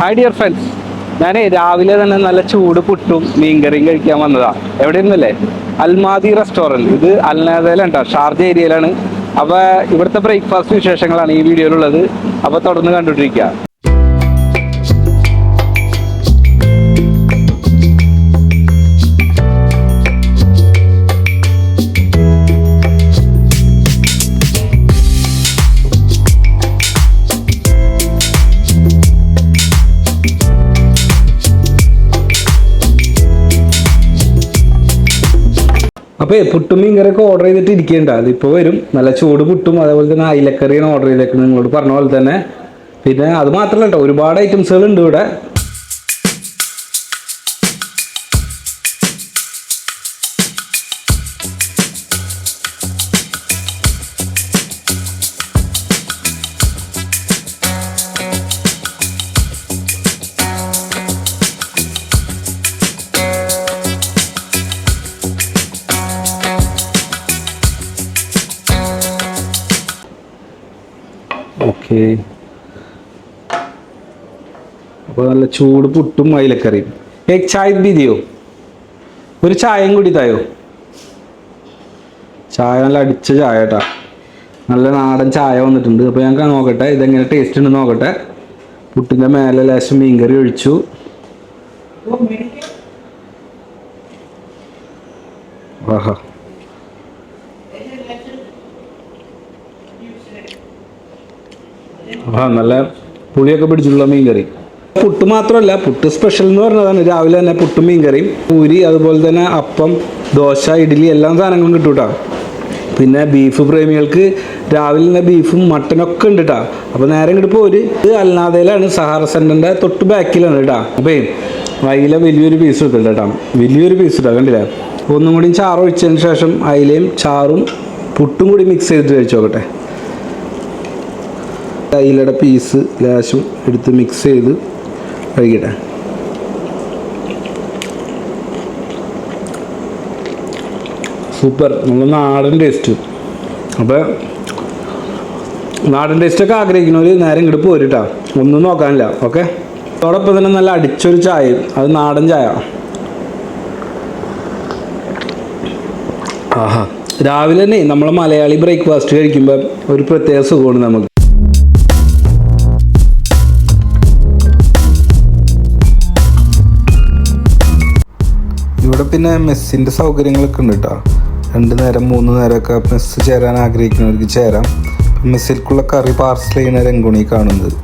Hi dear friends ഞാൻ രാവിലെ തന്നെ നല്ല ചൂട് പുട്ടും മീൻകറിയും കഴിക്കാൻ വന്നതാ. എവിടെ ഇരുന്നല്ലേ അൽമാദി റെസ്റ്റോറന്റ് ഇത് അൽനാദയിലാണ് കേട്ടോ ഷാർജ ഏരിയയിലാണ്. അപ്പോൾ ഇവിടുത്തെ ബ്രേക്ക്ഫാസ്റ്റ് വിശേഷങ്ങളാണ് ഈ വീഡിയോയിലുള്ളത്. അപ്പോൾ തുടർന്ന് കണ്ടുകൊണ്ടിരിക്കുക. അപ്പോൾ പുട്ടും മീൻകറിയൊക്കെ ഓർഡർ ചെയ്തിട്ട് ഇരിക്കേണ്ട അതിപ്പോൾ വരും. നല്ല ചൂട് പുട്ടും അതേപോലെ തന്നെ അയിലക്കറിയാണ് ഓർഡർ ചെയ്തേക്കുന്നത്. നിങ്ങളോട് പറഞ്ഞ പോലെ തന്നെ. പിന്നെ അത് മാത്രമല്ല കേട്ടോ ഒരുപാട് ഐറ്റംസുകൾ ഉണ്ട് ഇവിടെ. അപ്പോൾ നല്ല ചൂട് പുട്ടും അയിലക്കറിയും ഏ ചായ ബീതിയോ ഒരു ചായയും കൂടി തായോ? ചായ നല്ല അടിച്ച ചായ കേട്ടാ. നല്ല നാടൻ ചായ വന്നിട്ടുണ്ട്. അപ്പോൾ ഞങ്ങൾക്ക് നോക്കട്ടെ ഇതെങ്ങനെ ടേസ്റ്റ് ഉണ്ട് നോക്കട്ടെ. പുട്ടിന്റെ മേലെ ലേശം മീൻകറി ഒഴിച്ചു. ആഹാ. ആ നല്ല പുളിയൊക്കെ പിടിച്ചിട്ടുള്ള മീൻകറി. പുട്ട് മാത്രമല്ല പുട്ട് സ്പെഷ്യൽ എന്ന് പറഞ്ഞതാണ്. രാവിലെ തന്നെ പുട്ടും മീൻകറിയും പൂരി അതുപോലെ തന്നെ അപ്പം ദോശ ഇഡ്ഡലി എല്ലാ സാധനങ്ങളും കിട്ടും കേട്ടോ പിന്നെ ബീഫ് പ്രേമികൾക്ക് രാവിലെ തന്നെ ബീഫും മട്ടനൊക്കെ ഉണ്ട് കേട്ടോ അപ്പോൾ നേരെ ഇങ്ങോട്ട് പോര്. ഇത് അൽനാദയിലാണ് സഹാറ സെന്ററിന്റെ തൊട്ട് ബാക്കിലാണ് കേട്ടോ അപ്പോൾ അയില വലിയൊരു പീസ് എടുത്തിട്ടുണ്ട് കേട്ടോ വലിയൊരു പീസ് ഇട്ടാ കണ്ടില്ല? ഒന്നും കൂടി ചാറ് ഒഴിച്ചതിന് ശേഷം അയിലയും ചാറും പുട്ടും കൂടി മിക്സ് ചെയ്തിട്ട് കഴിച്ചു നോക്കട്ടെ അയിലയുടെ പീസ് ലാശും എടുത്ത് മിക്സ് ചെയ്ത് കഴിക്കട്ടെ സൂപ്പർ നമ്മൾ നാടൻ ടേസ്റ്റ് അപ്പോൾ നാടൻ ടേസ്റ്റൊക്കെ ആഗ്രഹിക്കുന്നവർ നേരെ ഇങ്ങോട്ട് പോരിട്ടാ. ഒന്നും നോക്കാനില്ല. ഓക്കെ അതോടൊപ്പം തന്നെ നല്ല അടിച്ചൊരു ചായയും അത് നാടൻ ചായ. ആഹാ. രാവിലെ തന്നെ നമ്മൾ മലയാളി ബ്രേക്ക്ഫാസ്റ്റ് കഴിക്കുമ്പോൾ ഒരു പ്രത്യേക സുഖമാണ് നമുക്ക്. ഇവിടെ പിന്നെ മെസ്സിന്റെ സൗകര്യങ്ങളൊക്കെ ഉണ്ട് കേട്ടോ രണ്ട് നേരം മൂന്ന് നേരമൊക്കെ മെസ്സ് ചേരാൻ ആഗ്രഹിക്കുന്നവർക്ക് ചേരാം. മെസ്സിൽക്കുള്ള കറി പാർസൽ ചെയ്യുന്ന രംഗുണി കാണുന്നത്.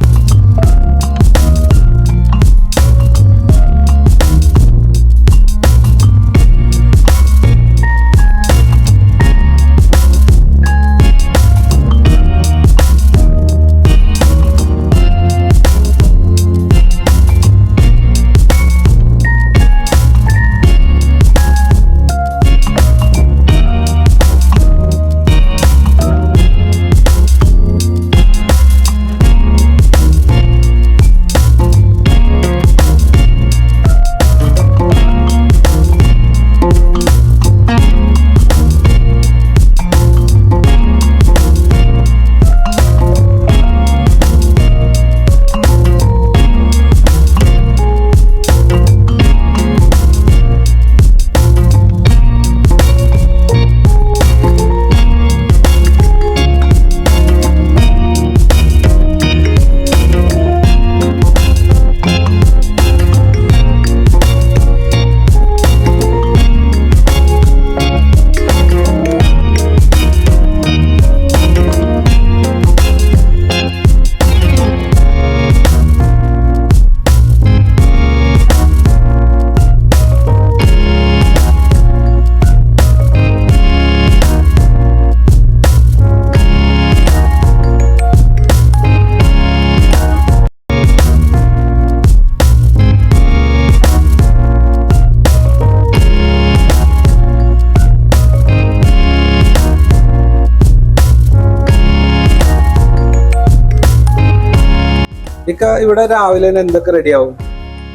ഇക്ക ഇവിടെ രാവിലെ തന്നെ എന്തൊക്കെ റെഡിയാവും?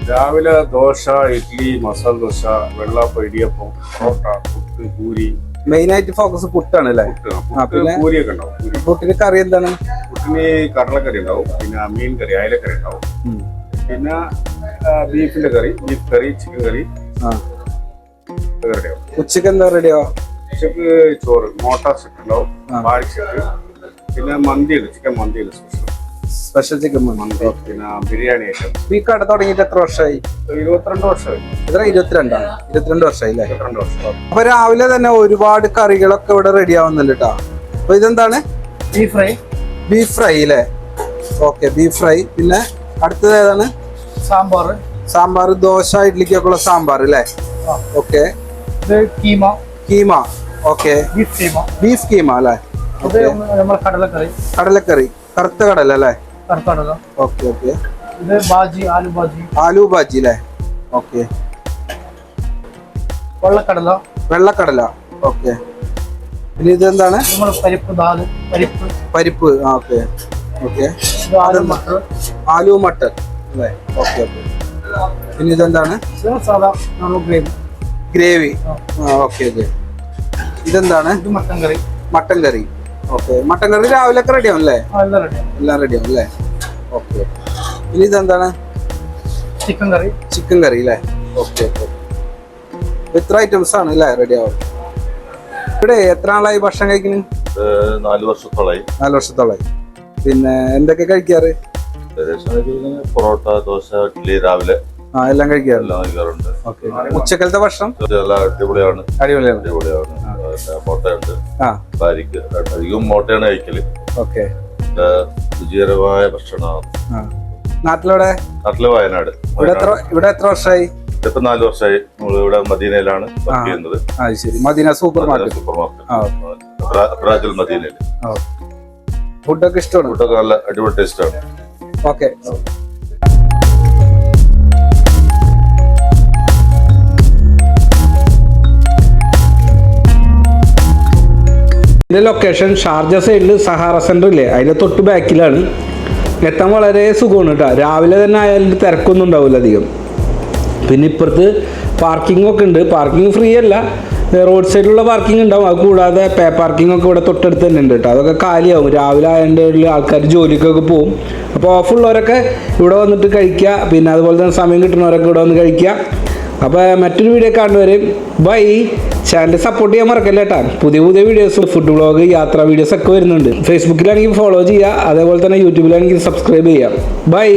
രാവിലെ ദോശ ഇഡ്ഡലി മസാല ദോശ വെള്ളപ്പം ഇടിയപ്പം പൊറോട്ട പുട്ട് പൂരി. മെയിൻ ആയിട്ട് ഫോക്കസ് പുട്ടാണ് അല്ലേ? പിന്നെ? പൂരിയൊക്കെ ഉണ്ടാവും പുട്ടിന് കറി എന്താണ്? പുട്ടിന് കടലക്കറി ഉണ്ടാവും പിന്നെ മീൻ കറി അയലക്കറി ഉണ്ടാവും. പിന്നെ ബീഫിന്റെ കറി ബീഫ് കറി ചിക്കൻ കറി റെഡിയാവും ഉച്ചയ്ക്ക് എന്താ റെഡിയാവും ഉച്ചയ്ക്ക് ചോറ് മോട്ടാർ സെറ്റ് ഉണ്ടാവും പിന്നെ മന്തി സെറ്റ് പിന്നെ മന്തിയുണ്ട് ചിക്കൻ മന്തിയുണ്ട്. സ്പെഷ്യൽ സ്പെഷ്യൽ ചിക്കൻ മന്തി പിന്നെ ബിരിയാണി ഐറ്റം. ഈ കട തുടങ്ങിയിട്ട് എത്ര വർഷമായി? ഇരുപത്തിരണ്ട് വർഷമായി. ഇത്ര ഇരുപത്തിരണ്ടാണ്. ഇരുപത്തിരണ്ട് വർഷമായി അല്ലേ? ഇരുപത്തിരണ്ട് വർഷം. അപ്പൊ രാവിലെ തന്നെ ഒരുപാട് കറികളൊക്കെ ഇവിടെ റെഡി ആവുന്നുണ്ട് കേട്ടോ അപ്പൊ ഇതെന്താണ്? Beef fry. ബീഫ് ഫ്രൈ അല്ലേ ഓക്കെ ബീഫ് ഫ്രൈ പിന്നെ അടുത്തത് ഏതാണ്? സാമ്പാർ. സാമ്പാർ ദോശ ഇഡ്ലിക്കൊക്കെ ഉള്ള സാമ്പാർ അല്ലേ. Okay. Keema. Keema. Okay. Beef keema. Beef keema അല്ലേ കടലക്കറി. കടലക്കറി. കറുത്ത കടല അല്ലേ? കറുക്കടല ഓക്കെ ഓക്കെ. ഇത് ബാജി ആലു ബാജി. ആലു ബാജി അല്ലേ? ഓക്കെ. വെള്ളക്കടല. വെള്ളക്കടല. ഓക്കെ. പിന്നെ ഇതെന്താണ് നമ്മൾ പരിപ്പ് ദാൽ പരിപ്പ്. പരിപ്പ് ആ ഓക്കെ. ഓക്കെ. ആലു മട്ടൻ അല്ലേ? Okay okay. പിന്നെ ഇതെന്താണ് ഇത് സാധാ ഗ്രേവി. ഗ്രേവി. ആ. Okay okay. ഇതെന്താണ്? ഇത് mutton curry. Mutton curry. Okay. Mutton curry രാവിലെ ഒക്കെ റെഡി ആവും അല്ലേ? എല്ലാം റെഡി ആവും. അല്ലേ? ഓക്കെ. ഇനി ഇതെന്താണ്? ചിക്കൻ കറി. ചിക്കൻ കറി അല്ലേ? Okay okay. എത്ര ഐറ്റംസ് ആണ് അല്ലേ റെഡി ആവും ഇവിടെ എത്ര ആളായി ഭക്ഷണം കഴിക്കുന്നു നാല് വർഷത്തോളായി. നാല് വർഷത്തോളായി. പിന്നെ എന്തൊക്കെ കഴിക്കാറ്? പൊറോട്ട ദോശ ഇഡ്ഡലി രാവിലെ. ആ എല്ലാം കഴിക്കാറുണ്ട്. ഉച്ചക്കലത്തെ ഭക്ഷണം അടിപൊളിയാണ്. അടിപൊളിയാണ്. അടിപൊളിയാണ്. മുട്ടയുണ്ട് ഭാര്യക്ക് അധികം മുട്ടയാണ് കഴിക്കൽ. ഓക്കെ. രുചികരമായ ഭക്ഷണമാണ്. ആ. നാട്ടിലെ വയനാട്. ഇവിടെ എത്ര ഇവിടെ എത്ര വർഷമായി ഇപ്പൊ നാല് വർഷമായി നമ്മൾ ഇവിടെ മദീനയിലാണ് വർക്ക് ചെയ്യുന്നത്. Madina supermarket. Super market. മദീനയിൽ ഫുഡൊക്കെ ഇഷ്ടമാണ്? ഫുഡൊക്കെ നല്ല അടിപൊളി ടേസ്റ്റ് ആണ്. ഓക്കെ. ഇതിന്റെ ലൊക്കേഷൻ ഷാർജ സൈഡിൽ സഹാറ സെന്ററില്ലേ അതിന്റെ തൊട്ട് ബാക്കിലാണ് എത്താൻ വളരെ സുഖമാണ് കേട്ടോ രാവിലെ തന്നെ ആയാലും തിരക്കൊന്നും ഉണ്ടാവില്ല അധികം. പിന്നെ ഇപ്പുറത്ത് പാർക്കിംഗ് ഒക്കെ ഉണ്ട്. പാർക്കിംഗ് ഫ്രീ അല്ല. റോഡ് സൈഡിലുള്ള പാർക്കിംഗ് ഉണ്ടാവും. അത് കൂടാതെ പേ പാർക്കിംഗ് ഒക്കെ ഇവിടെ തൊട്ടടുത്ത് തന്നെ ഉണ്ട് കേട്ടോ അതൊക്കെ കാലിയാവും. രാവിലെ ആയതിന്റെ ആൾക്കാർ ജോലിക്കൊക്കെ പോകും അപ്പോൾ ഓഫുള്ളവരൊക്കെ ഇവിടെ വന്നിട്ട് കഴിക്കുക. പിന്നെ അതുപോലെ തന്നെ സമയം കിട്ടുന്നവരൊക്കെ ഇവിടെ വന്ന് കഴിക്കുക. അപ്പോൾ മറ്റൊരു വീഡിയോ കാണുന്നവരെയും ബൈ ചാനൽ സപ്പോർട്ട് ചെയ്യാൻ മറക്കല്ല കേട്ടോ പുതിയ പുതിയ വീഡിയോസ് ഫുഡ് വ്ളോഗ് യാത്രാ വീഡിയോസ് ഒക്കെ വരുന്നുണ്ട്. ഫേസ്ബുക്കിലാണെങ്കിൽ ഫോളോ ചെയ്യുക. അതേപോലെ തന്നെ യൂട്യൂബിലാണെങ്കിൽ സബ്സ്ക്രൈബ് ചെയ്യുക. ബൈ